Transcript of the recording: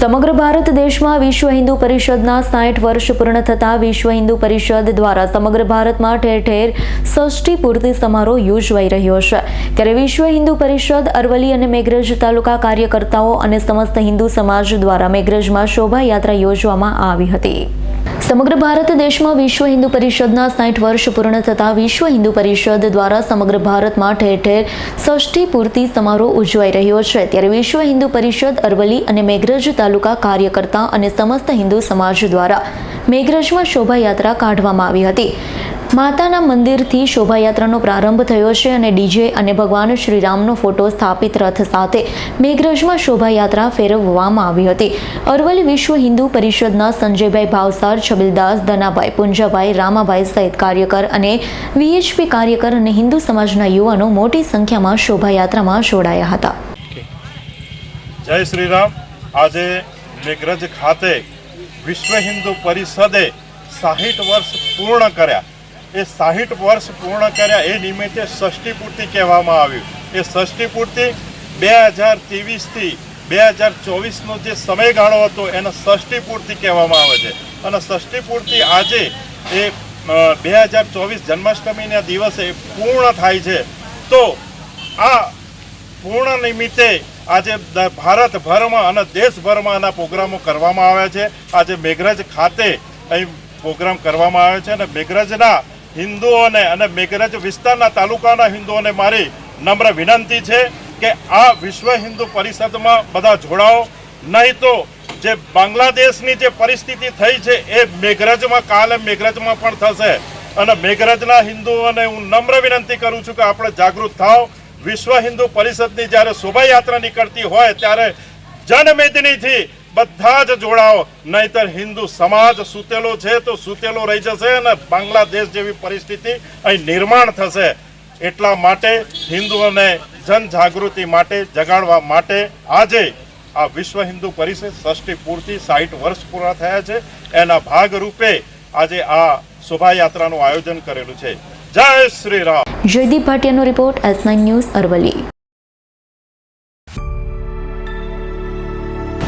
સમગ્ર ભારત દેશમાં વિશ્વ હિન્દુ પરિષદના સાઠ વર્ષ પૂર્ણ થતાં વિશ્વ હિન્દુ પરિષદ દ્વારા સમગ્ર ભારતમાં ઠેર ઠેર ષષ્ઠી પૂર્તિ સમારોહ યોજવાઈ રહ્યો છે. ત્યારે વિશ્વ હિન્દુ પરિષદ, અરવલ્લી અને મેઘરજ તાલુકા કાર્યકર્તાઓ અને સમસ્ત હિન્દુ સમાજ દ્વારા મેઘરજમાં શોભાયાત્રા યોજવામાં આવી હતી. સમગ્ર ભારત દેશમાં વિશ્વ હિન્દુ પરિષદના સાઠ વર્ષ પૂર્ણ થતાં વિશ્વ હિન્દુ પરિષદ દ્વારા સમગ્ર ભારતમાં ઠેર ઠેર ષષ્ઠી પૂર્તિ સમારોહ ઉજવાઈ રહ્યો છે. ત્યારે વિશ્વ હિન્દુ પરિષદ અરવલી અને મેઘરજ તાલુકા કાર્યકર્તા અને સમસ્ત હિન્દુ સમાજ દ્વારા મેઘરજમાં શોભાયાત્રા કાઢવામાં આવી હતી. માતાના મંદિરથી શોભાયાત્રાનો પ્રારંભ થયો છે અને ડીજે અને ભગવાન શ્રીરામનો ફોટો સ્થાપિત રથ સાથે મેઘરજમાં શોભાયાત્રા ફેરવવામાં આવી હતી. અરવલ્લી વિશ્વ હિન્દુ પરિષદના સંજયભાઈ ભાવસાર, છબીલદાસ ધનાભાઈ પુંજાભાઈ, રામાભાઈ સહિત કાર્યકર અને વીએચપી કાર્યકર અને હિન્દુ સમાજના યુવાનો મોટી સંખ્યામાં શોભાયાત્રામાં જોડાયા હતા. જય શ્રી રામ આજે મેઘરજ ખાતે વિશ્વ હિન્દુ પરિષદે સાહીઠ વર્ષ પૂર્ણ કર્યા. એ સાહીઠ વર્ષ પૂર્ણ કર્યા એ નિમિત્તે ષષ્ઠી પૂર્તિ કહેવામાં આવ્યું એ ષષ્ઠી પૂર્તિ બે હજાર ત્રેવીસથી બે હજાર ચોવીસનો જે સમયગાળો હતો, એને ષષ્ઠી પૂર્તિ કહેવામાં આવે છે. અને ષષ્ઠી પૂર્તિ આજે એ બે હજાર ચોવીસ જન્માષ્ટમીના દિવસે પૂર્ણ થાય છે. તો આ પૂર્ણ નિમિત્તે આજે ભારતભરમાં અને દેશભરમાં આના પ્રોગ્રામો કરવામાં આવ્યા છે. આજે મેઘરજ ખાતે અહીં પ્રોગ્રામ કરવામાં આવ્યો છે અને મેઘરજના હિન્દુઓને અને મેઘરજ વિસ્તારના તાલુકાના હિન્દુઓને મારી નમ્ર વિનંતી છે કે આ વિશ્વ હિન્દુ પરિષદમાં બધા જોડાઓ. નહીં તો જે બાંગ્લાદેશની જે પરિસ્થિતિ થઈ છે એ મેઘરજમાં, કાલે મેઘરજમાં પણ થશે. અને મેઘરજના હિન્દુઓને હું નમ્ર વિનંતી કરું છું કે આપણે જાગૃત થાવ વિશ્વ હિન્દુ પરિષદની જ્યારે શોભાયાત્રા નીકળતી હોય ત્યારે જનમેદનીથી બધા જ જોડાઓ. નહીતર હિન્દુ સમાજ સૂતેલો છે તો સૂતેલો રહી જશે અને બાંગ્લાદેશ જેવી પરિસ્થિતિ અહીં નિર્માણ થશે. એટલા માટે હિન્દુઓને જનજાગૃતિ માટે, જગાડવા માટે આજે આ વિશ્વ હિન્દુ પરિષદ ષષ્ઠી પૂર્તિ સાઠ વર્ષ પૂરા થયા છે. એના ભાગરૂપે આજે આ શોભાયાત્રાનું આયોજન કરેલું છે. જય શ્રી રામ. જયદીપ ભાટિયાનો રિપોર્ટ એસ ન્યૂઝ અરવલ્લી.